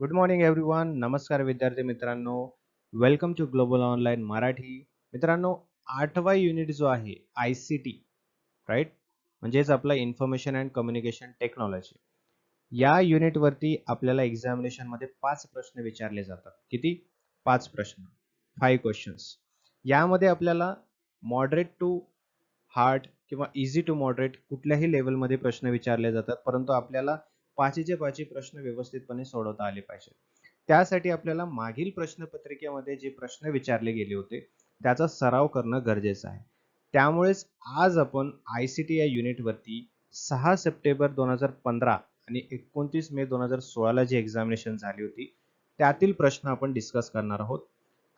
Good morning everyone नमस्कार विद्यार्थी मित्रांनो. Welcome to global online Marathi मित्रांनो आठवा युनिट जो आहे आय सी टी राईट म्हणजेच आपला इन्फॉर्मेशन अँड कम्युनिकेशन टेक्नॉलॉजी या युनिटवरती आपल्याला एक्झामिनेशनमध्ये पाच प्रश्न विचारले जातात. किती? पाच प्रश्न. फाईव्ह क्वेश्चन्स यामध्ये आपल्याला मॉडरेट टू हार्ड किंवा इझी टू मॉडरेट कुठल्याही लेवलमध्ये प्रश्न विचारले जातात. परंतु आपल्याला पाचीचे पाची प्रश्न व्यवस्थितपणे सोडवता आले पाहिजेत. त्यासाठी आपल्याला मागील प्रश्नपत्रिकेमध्ये जे प्रश्न विचारले गेले होते त्याचा सराव करणं गरजेचं आहे. त्यामुळेच आज आपण आय सी टी या युनिटवरती सहा सप्टेंबर दोन हजार पंधरा आणि एकोणतीस मे दोन हजार सोळाला जी एक्झामिनेशन झाली होती त्यातील प्रश्न आपण डिस्कस करणार आहोत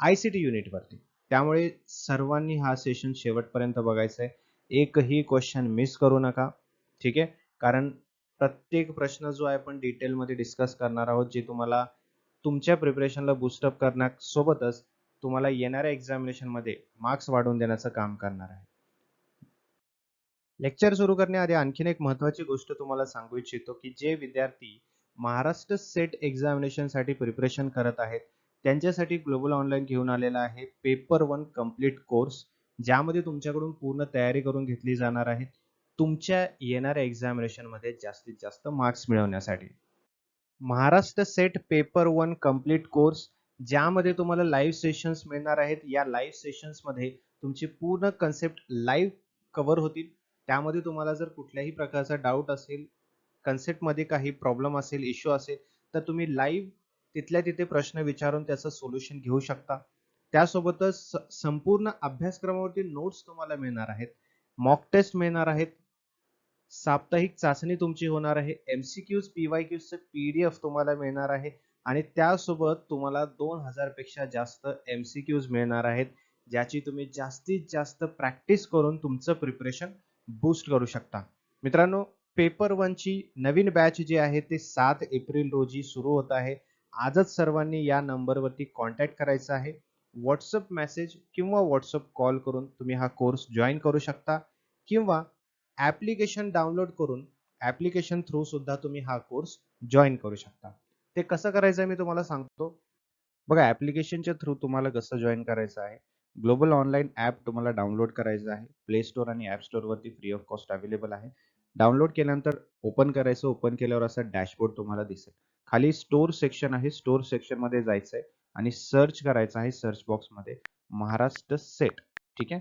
आय सी टी युनिटवरती. त्यामुळे सर्वांनी हा सेशन शेवटपर्यंत बघायचा आहे एकही क्वेश्चन मिस करू नका ठीक आहे? कारण प्रत्येक प्रश्न जो आहे आपण डिटेलमध्ये डिस्कस करणार आहोत जे तुम्हाला तुमच्या प्रिपरेशनला बुस्टअप करण्यासोबतच तुम्हाला येणाऱ्या एक्झामिनेशनमध्ये मार्क्स वाढवून देण्याचं काम करणार आहे. लेक्चर सुरू करण्याआधी आणखीन एक महत्वाची गोष्ट तुम्हाला सांगू इच्छितो की जे विद्यार्थी महाराष्ट्र सेट एक्झामिनेशनसाठी प्रिपरेशन करत आहेत त्यांच्यासाठी ग्लोबल ऑनलाईन घेऊन आलेला आहे पेपर वन कंप्लीट कोर्स ज्यामध्ये तुमच्याकडून पूर्ण तयारी करून घेतली जाणार आहे. तुमच्या येणाऱ्या एक्झामिनेशनमध्ये जास्तीत जास्त मार्क्स मिळवण्यासाठी. Maharashtra SET paper one complete course ज्यामध्ये तुम्हाला लाईव्ह सेशन्स मिळणार आहेत. या लाईव्ह सेशन्समध्ये तुमची पूर्ण कन्सेप्ट लाईव्ह कव्हर होतील. त्यामध्ये तुम्हाला जर कुठल्याही प्रकारचा डाऊट असेल कन्सेप्टमध्ये काही प्रॉब्लेम असेल इश्यू असेल तर तुम्ही लाईव्ह तिथल्या तिथे प्रश्न विचारून त्याचं सोल्युशन घेऊ शकता. त्यासोबतच संपूर्ण अभ्यासक्रमावरती नोट्स तुम्हाला मिळणार आहेत. मॉक टेस्ट मिळणार आहेत. साप्ताहिक चाचणी तुमची होणार आहे. एमसीक्यूज पीवाय क्यूज पीडीएफ तुम्हाला मिळणार आहे. आणि त्यासोबत तुम्हाला दोन हजारपेक्षा जास्त एमसीक्यूज मिळणार आहेत. ज्याची तुम्ही जास्तीत जास्त प्रॅक्टिस करून तुमचं प्रिपरेशन बूस्ट करू शकता. मित्रांनो पेपर वनची नवीन बॅच जी आहे ते सात एप्रिल रोजी सुरू होत आहे. आजच सर्वांनी या नंबरवरती कॉन्टॅक्ट करायचा आहे. व्हॉट्सअप मेसेज किंवा व्हॉट्सअप कॉल करून तुम्ही हा कोर्स जॉईन करू शकता. किंवा ऍप्लिकेशन डाउनलोड करून ऍप्लिकेशन थ्रू सुद्धा तुम्ही हा कोर्स जॉईन करू शकता. ते कसं करायचं आहे मी तुम्हाला सांगतो. बघा ऍप्लिकेशनच्या थ्रू तुम्हाला कसं जॉईन करायचं आहे? ग्लोबल ऑनलाईन ॲप तुम्हाला डाउनलोड करायचं आहे. प्ले स्टोअर आणि ॲप स्टोअरवरती फ्री ऑफ कॉस्ट अवेलेबल आहे. डाउनलोड केल्यानंतर ओपन करायचं ओपन केल्यावर असा डॅशबोर्ड तुम्हाला दिसेल. खाली स्टोर सेक्शन आहे. स्टोर सेक्शनमध्ये जायचं आहे आणि सर्च करायचं आहे सर्च बॉक्समध्ये महाराष्ट्र सेट ठीक आहे?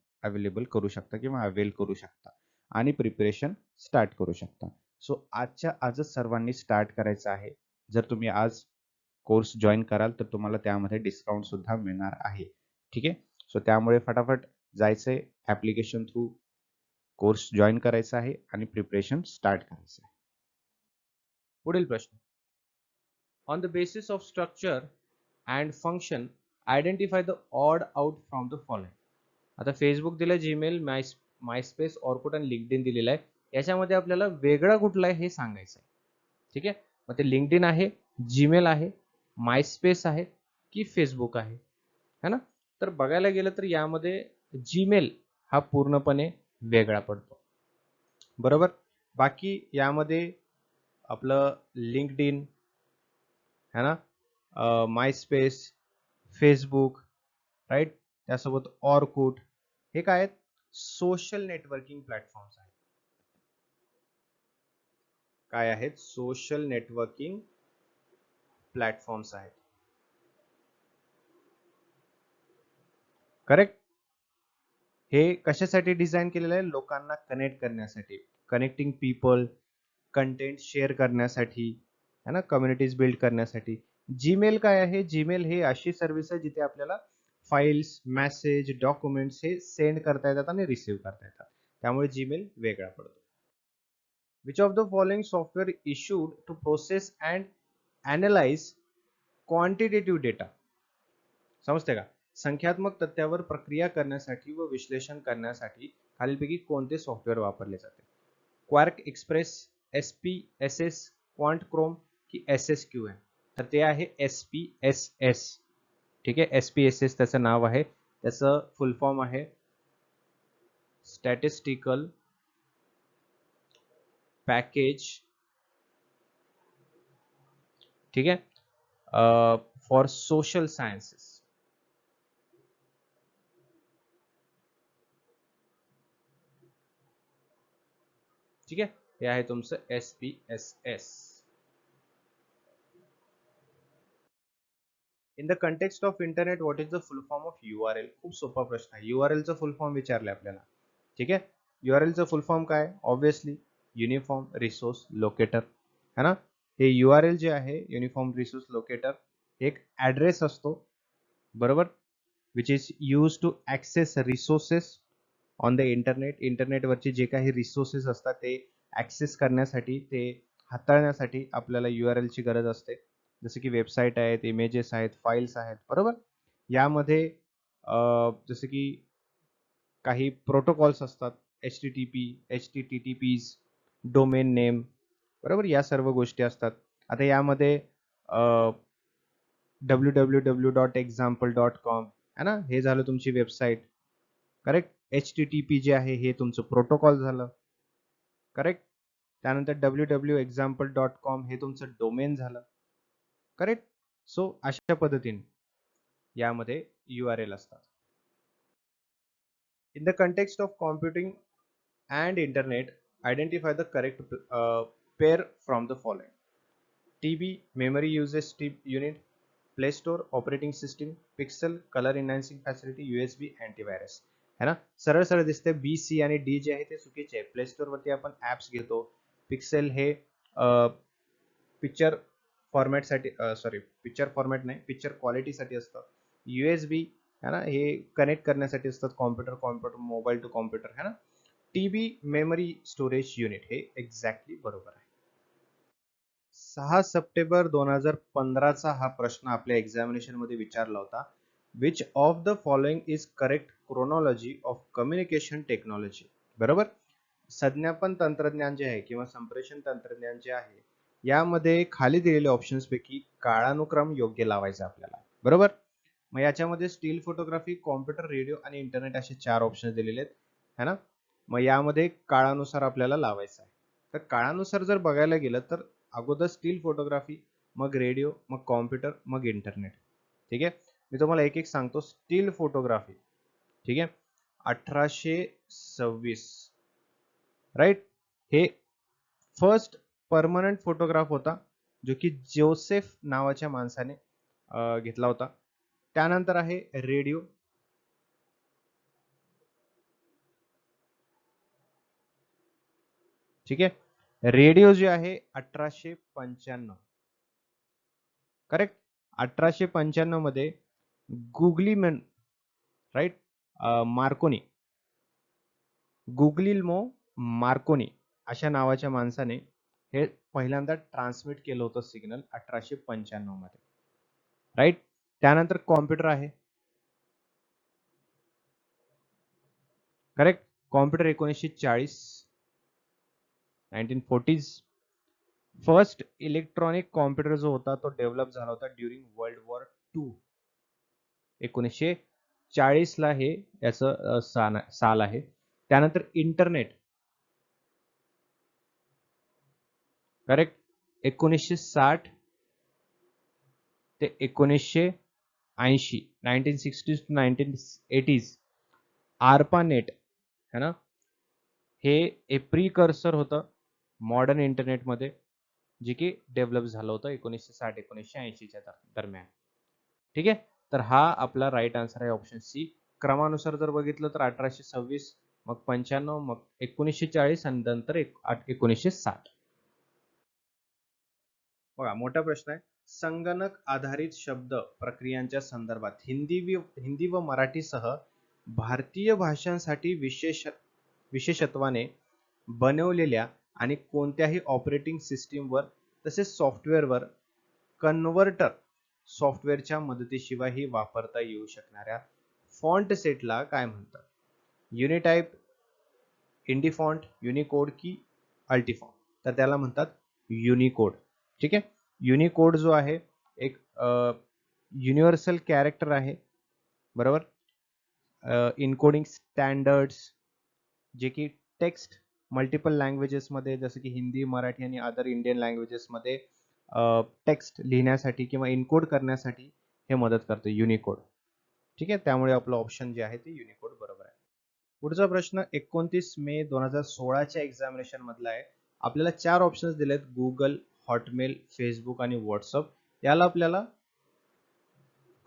अवेलेबल करू शकता किंवा अवेल करू शकता. आणि प्रिपरेशन स्टार्ट करू शकता. सो आजच्या आजच सर्वांनी स्टार्ट करायचं आहे. जर तुम्ही आज कोर्स जॉईन कराल तर तुम्हाला त्यामध्ये डिस्काउंट सुद्धा मिळणार आहे. ठीक आहे? सो त्यामुळे फटाफट जायचंय. ऍप्लिकेशन थ्रू कोर्स जॉईन करायचा आहे आणि प्रिपरेशन स्टार्ट करायचं आहे. पुढील प्रश्न. On the basis of structure and function identify the odd out from the following आता फेसबुक दिलं जीमेल माय मायस्पेस ऑर्कुट आणि लिंकडिन दिलेलं आहे. याच्यामध्ये आपल्याला वेगळा कुठला आहे हे सांगायचं आहे. ठीक आहे? मग ते लिंकडिन आहे जीमेल आहे मायस्पेस आहे की फेसबुक आहे. है ना? तर बघायला गेलं तर यामध्ये जीमेल हा पूर्णपणे वेगळा पडतो. बरोबर? बाकी यामध्ये आपलं लिंकडिन है ना? मायस्पेस फेसबुक राईट त्यासोबत ऑरकुट हे काय आहेत? सोशल नेटवर्किंग प्लॅटफॉर्म्स आहेत. काय आहेत? सोशल नेटवर्किंग प्लॅटफॉर्म्स आहेत. करेक्ट हे कशासाठी डिझाईन केलेलं आहे? लोकांना कनेक्ट करण्यासाठी. कनेक्टिंग पीपल कंटेंट शेअर करण्यासाठी है ना? कम्युनिटीज बिल्ड करण्यासाठी. जीमेल काय आहे? जीमेल हे अशी सर्व्हिस आहे जिथे आपल्याला फाईल्स मेसेज, डॉक्युमेंट्स हे सेंड करता येतात आणि रिसिव्ह करता येतात. जीमेल वेगळा पडतो. Which of the following software is used to process and analyse quantitative data समजते का? संख्यात्मक तथ्यावर प्रक्रिया करण्यासाठी व विश्लेषण करण्यासाठी खालीलपैकी कोणते सॉफ्टवेअर वापरले जाते? Quark Express S P S S quant chrome की एस एस क्यू तर ते आहे एस पी एस एस ठीक आहे एस पी एस एस त्याचं नाव आहे. त्याचं फुल फॉर्म आहे. स्टॅटिस्टिकल पॅकेज ठीक आहे? फॉर सोशल सायन्सेस ठीक हे आहे तुमचं S P S S in the context of internet what is the full form of U R L खूप सोपा प्रश्न आहे. यू आर एलचं फुल फॉर्म विचारले आपल्याला. ठीक आहे? यू आर एलचं फुल फॉर्म काय? ऑब्विसली युनिफॉर्म रिसोर्स लोकेटर है ना? हे यू आर एल जे आहे युनिफॉर्म रिसोर्स लोकेटर एक ऍड्रेस असतो. बरोबर? Which is use to access resources on the internet इंटरनेटवरचे जे काही रिसोर्सेस असतात ते ऍक्सेस करण्यासाठी ते हाताळण्यासाठी आपल्याला यू आर एलची गरज असते. जसं की वेबसाईट आहेत इमेजेस आहेत फाईल्स आहेत बरोबर? यामध्ये जसं की काही प्रोटोकॉल्स असतात H T T P H T T T P's domain name बरोबर? या सर्व गोष्टी असतात. आता यामध्ये W W W dot example dot com है ना? हे झालं तुमची website correct H T T P जे आहे हे तुमचं प्रोटोकॉल झालं. करेक्ट त्यानंतर W W example dot com हे तुमचं डोमेन झालं. करेक्ट सो अशा पद्धतीने यामध्ये यू आर एल असतात. In the context of computing and internet identify the correct pair from the following T B memory uses T unit play store operating system pixel colour enhancing facility USB antivirus है ना? सरळ सरळ दिसते B C आणि D जे आहे ते चुकीचे आहे. प्ले स्टोर वरती आपण ऍप्स घेतो. पिक्सेल हे पिक्चर फॉर्मॅटसाठी सॉरी पिक्चर फॉर्मॅट नाही पिक्चर क्वालिटीसाठी असतं. युएसबी है ना हे कनेक्ट करण्यासाठी असतात computer computer mobile to computer है ना. T B memory storage unit हे एक्झॅक्टली बरोबर आहे. सहा सप्टेंबर दोन हजार पंधराचा हा प्रश्न आपल्या एक्झामिनेशनमध्ये विचारला होता. Which of the following is correct chronology of communication technology बरोबर? संज्ञापन तंत्रज्ञान जे आहे किंवा संप्रेषण तंत्रज्ञान जे आहे यामध्ये खाली दिलेल्या ऑप्शन्स पैकी काळानुक्रम योग्य लावायचा आपल्याला. बरोबर? मग याच्यामध्ये स्टील फोटोग्राफी कॉम्प्युटर रेडिओ आणि इंटरनेट असे चार ऑप्शन दिलेले आहेत. है ना? मग यामध्ये काळानुसार आपल्याला लावायचं आहे. तर काळानुसार जर बघायला गेलं तर अगोदर स्टील फोटोग्राफी मग रेडिओ मग कॉम्प्युटर मग इंटरनेट ठीक आहे? मी तुम्हाला एक एक सांगतो. स्टील फोटोग्राफी ठीक आहे? अठराशे सव्वीस. राईट हे फर्स्ट परमनंट फोटोग्राफ होता जो की जोसेफ नावाच्या माणसाने घेतला होता. त्यानंतर आहे रेडिओ. ठीक आहे? रेडिओ जे आहे अठराशे पंच्याण्णव. करेक्ट अठराशे पंच्याण्णवमध्ये Guglielmo right Marconi Guglielmo Marconi अशा नावाच्या माणसाने हे पहिल्यांदा ट्रान्समिट केलं होतं सिग्नल अठराशे पंच्याण्णवमध्ये. राईट त्यानंतर कॉम्प्युटर आहे. करेक्ट कॉम्प्युटर एकोणीसशे चाळीस nineteen forties first electronic computer जो होता तो डेव्हलप झाला होता ड्युरिंग वर्ल्ड वॉर टू एकोणीसशे चाळीस ला हे याचं साल आहे. त्यानंतर इंटरनेट करेक्ट एकोणीसशे साठ ते एकोणीसशे ऐंशी nineteen sixties to nineteen eighties ARPANET है ना? हे ए प्रीकर्सर होतं मॉडर्न इंटरनेटमध्ये जे की डेव्हलप झालं होतं एकोणीसशे साठ एकोणीसशे ऐंशीच्या दरम्यान. ठीक आहे? तर हा आपला राईट आन्सर आहे ऑप्शन सी क्रमानुसार जर बघितलं तर अठराशे सव्वीस मग पंच्याण्णव मग एकोणीसशे चाळीस आणि नंतर एकोणीसशे साठ. बघा मोठा प्रश्न आहे. संगणक आधारित शब्द प्रक्रियांच्या संदर्भात हिंदी हिंदी व मराठीसह भारतीय भाषांसाठी विशेष विशेषत्वाने बनवलेल्या आणि कोणत्याही ऑपरेटिंग सिस्टीमवर तसेच सॉफ्टवेअरवर कन्व्हर्टर सॉफ्टवेअरच्या मदतीशिवायही वापरता येऊ शकणाऱ्या फॉन्ट सेटला काय म्हणतात? युनिटाईप इंडिफॉन्ट युनिकोड की अल्टिफॉन्ट तर त्याला म्हणतात युनिकोड ठीक आहे? युनिकोड जो आहे एक युनिव्हर्सल कॅरेक्टर आहे. बरोबर? इनकोडिंग स्टँडर्ड्स जे की टेक्स्ट मल्टिपल लँग्वेजेसमध्ये जसं की हिंदी मराठी आणि अदर इंडियन लँग्वेजेसमध्ये टेक्स्ट लिहिण्यासाठी किंवा इनकोड करण्यासाठी हे मदत करते युनिकोड ठीक आहे? त्यामुळे आपलं ऑप्शन जे आहे ते युनिकोड बरोबर आहे. पुढचा प्रश्न एकोणतीस मे दोन हजार सोळाच्या एक्झामिनेशन मधला आहे. आपल्याला चार ऑप्शन्स दिलेत गुगल हॉटमेल फेसबुक आणि व्हॉट्सअप याला आपल्याला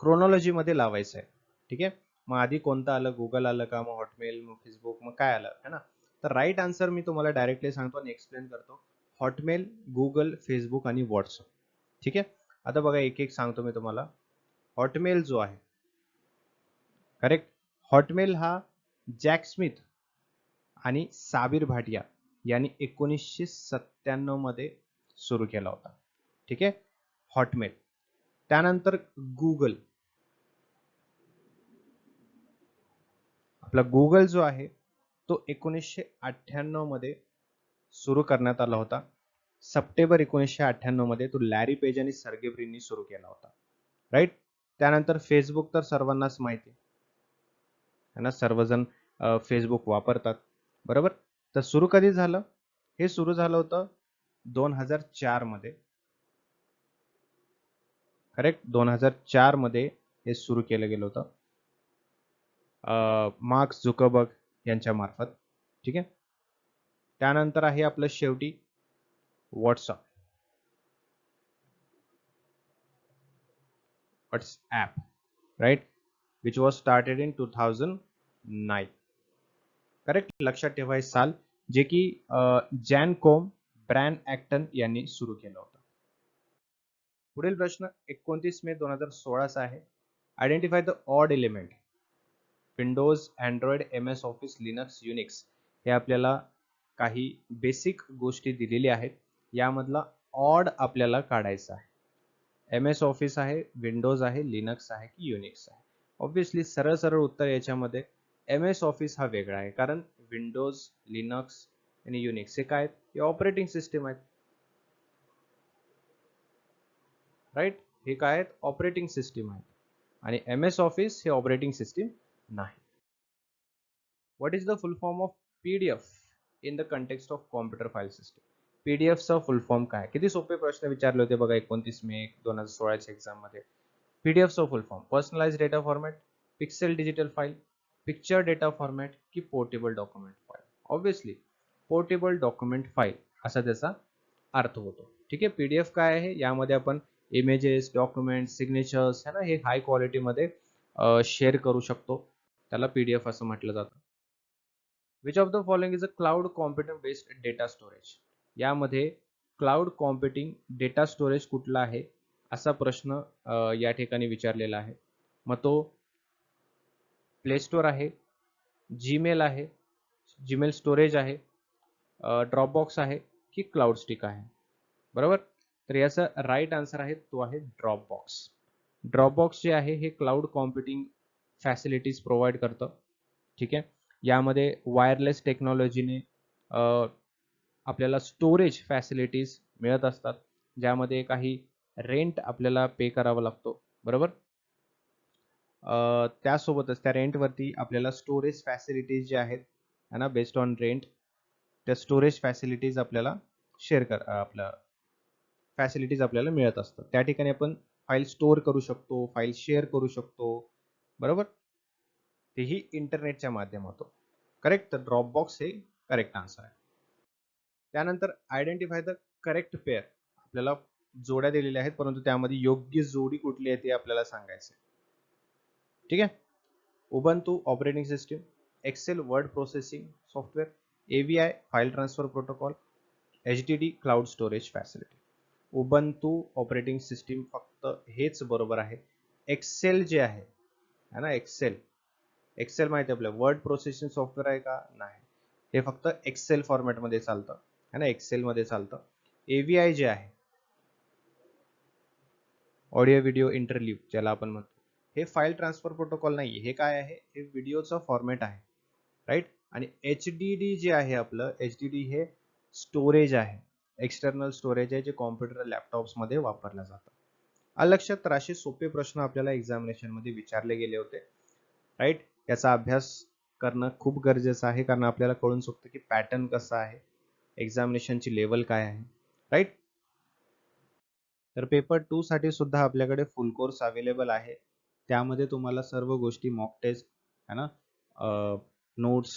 क्रोनॉलॉजीमध्ये लावायचं आहे ठीक आहे? मग आधी कोणतं आलं? गुगल आलं का? मग हॉटमेल मग फेसबुक मग काय आलं? है ना? तर राईट आन्सर मी तुम्हाला डायरेक्टली सांगतो आणि एक्सप्लेन करतो. हॉटमेल गुगल फेसबुक आणि व्हॉट्सअप. ठीक आहे? आता बघा एक एक सांगतो मी तुम्हाला. हॉटमेल जो आहे करेक्ट हॉटमेल हा जॅक स्मिथ आणि साबिर भाटिया यांनी एकोणीसशे सत्त्याण्णवमध्ये सुरू केला होता. ठीक आहे? हॉटमेल त्यानंतर गुगल आपला गुगल जो आहे तो एकोणीसशे अठ्ठ्याण्णवमध्ये सुरू करण्यात आला होता. सप्टेंबर एकोणीसशे अठ्ठ्याण्णवमध्ये तो लॅरी पेज आणि सर्गे ब्रिननी सुरू केला होता. राईट त्यानंतर फेसबुक तर सर्वांनाच माहिती आहे. ना सर्वजण फेसबुक वापरतात. बरोबर? तर सुरू कधी झालं? हे सुरू झालं होतं दोन हजार चारमध्ये. करेक्ट दोन हजार चारमध्ये हे सुरू केलं गेलं होतं. मार्क्स झुकबर्ग यांच्या मार्फत. ठीक आहे? त्यानंतर आहे आपलं शेवटी WhatsApp WhatsApp right which was started in two thousand nine correct लक्षात ठेवा साल. जे की जॅन कोम ब्रॅन ऍक्टन यांनी सुरू केलं होतं. पुढील प्रश्न एकोणतीस मे दोन हजार सोळाचा आहे. Identify the odd element Windows Android M S Office Linux Unix हे आपल्याला काही बेसिक गोष्टी दिलेल्या आहेत. यामधला ऑड आपल्याला काढायचा आहे. एम एस ऑफिस आहे विंडोज आहे लिनक्स आहे की युनिक्स आहे. ऑब्विसली सरळ सरळ उत्तर याच्यामध्ये एम एस ऑफिस हा वेगळा आहे. कारण विंडोज लिनक्स आणि युनिक्स हे काय आहेत? हे ऑपरेटिंग सिस्टीम आहेत. राईट हे काय आहेत? ऑपरेटिंग सिस्टीम आहेत. आणि एम एस ऑफिस हे ऑपरेटिंग सिस्टीम नाही. What is the full form of PDF in the context of computer file system पीडीएफचा full form काय? किती सोपे प्रश्न विचारले होते बघा एकोणतीस मे दोन हजार सोळाच्या एक्झाममध्ये. पीडीएफचा full form personalise data format pixel digital file picture data format की portable document file obviously portable document file असा त्याचा अर्थ होतो. ठीक आहे? पीडीएफ काय आहे? यामध्ये आपण इमेजेस डॉक्युमेंट सिग्नेचर्स है ना हे हाय क्वालिटीमध्ये शेअर करू शकतो. त्याला पीडीएफ असं म्हटलं जातं. Which of the following is a cloud computer based data storage यामध्ये क्लाउड कॉम्प्युटिंग डेटा स्टोरेज कुठला आहे? असा प्रश्न या ठिकाणी विचारलेला आहे. मग तो प्ले स्टोर आहे जीमेल आहे जीमेल स्टोरेज आहे ड्रॉपबॉक्स आहे की क्लाउड स्टिक आहे. बरोबर? तर याचा राईट आन्सर आहे तो आहे ड्रॉपबॉक्स ड्रॉपबॉक्स जे आहे हे क्लाउड कॉम्प्युटिंग फॅसिलिटीज प्रोव्हाइड करतं. ठीक आहे? यामध्ये वायरलेस टेक्नॉलॉजीने आपल्याला स्टोरेज फॅसिलिटीज मिळत असतात. ज्यामध्ये काही रेंट आपल्याला पे करावा लागतो. बरोबर? त्यासोबतच त्या रेंटवरती आपल्याला स्टोरेज फॅसिलिटीज जे आहेत ना बेस्ड ऑन रेंट त्या स्टोरेज फॅसिलिटीज आपल्याला शेअर कर आपल्या फॅसिलिटीज आपल्याला मिळत असतात. त्या ठिकाणी आपण फाईल स्टोअर करू शकतो फाईल शेअर करू शकतो. बरोबर? तेही इंटरनेटच्या माध्यमातून. करेक्ट तर ड्रॉपबॉक्स हे करेक्ट आन्सर आहे. त्यानंतर आयडेंटिफाय द करेक्ट पेअर आपल्याला जोड्या दिलेल्या आहेत परंतु त्यामध्ये योग्य जोडी कुठली आहे ते आपल्याला सांगायचं ठीक आहे? Ubuntu operating system Excel word processing software AVI file transfer protocol H D D cloud storage facility Ubuntu operating system फक्त हेच बरोबर आहे. एक्सेल जे आहे है ना एक्सेल एक्सेल माहिती आहे आपलं वर्ड प्रोसेसिंग सॉफ्टवेअर आहे का? नाही. हे फक्त एक्सेल फॉर्मॅटमध्ये चालतं है ना एक्सेलमध्ये चालतं. एव्हीआय जे आहे ऑडिओ व्हिडिओ इंटरव्ह्यू ज्याला आपण म्हणतो. हे फाईल ट्रान्सफर प्रोटोकॉल नाही हे काय आहे? हे व्हिडिओचं फॉर्मॅट आहे. राईट आणि एच डी डी जे आहे आपलं एच डी डी हे स्टोरेज आहे. एक्सटर्नल स्टोरेज आहे जे कॉम्प्युटर लॅपटॉप्समध्ये वापरलं जातं. आलं लक्षात तर असे सोपे प्रश्न आपल्याला एक्झामिनेशनमध्ये विचारले गेले होते. राईट याचा अभ्यास करणं खूप गरजेचं आहे कारण आपल्याला कळून शकतं की पॅटर्न कसा आहे. एक्झामिनेशनची लेवल काय आहे. राईट तर पेपर टू साठी सुद्धा आपल्याकडे फुल कोर्स अवेलेबल आहे. त्यामध्ये तुम्हाला सर्व गोष्टी मॉक टेस्ट है ना? नोट्स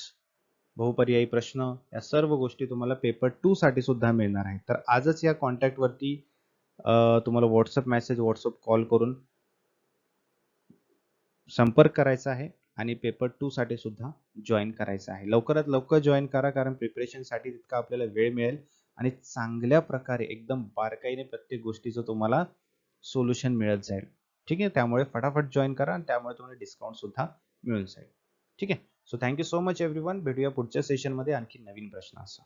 बहुपर्यायी प्रश्न या सर्व गोष्टी तुम्हाला पेपर टू साठी सुद्धा मिळणार आहे तर आजच या कॉन्टॅक्टवरती तुम्हाला व्हॉट्सअप मेसेज व्हॉट्सअप कॉल करून संपर्क करायचा आहे आणि पेपर टू साठी सुद्धा जॉईन करायचं आहे. लवकरात लवकर जॉईन करा कारण प्रिपरेशनसाठी तितका आपल्याला वेळ मिळेल आणि चांगल्या प्रकारे एकदम बारकाईने प्रत्येक गोष्टीचं तुम्हाला सोल्युशन मिळत जाईल. ठीक आहे? त्यामुळे फटाफट जॉईन करा आणि त्यामुळे तुम्हाला डिस्काउंट सुद्धा मिळून जाईल. ठीक आहे? So thank you so much everyone भेटूया पुढच्या सेशनमध्ये आणखी नवीन प्रश्न असा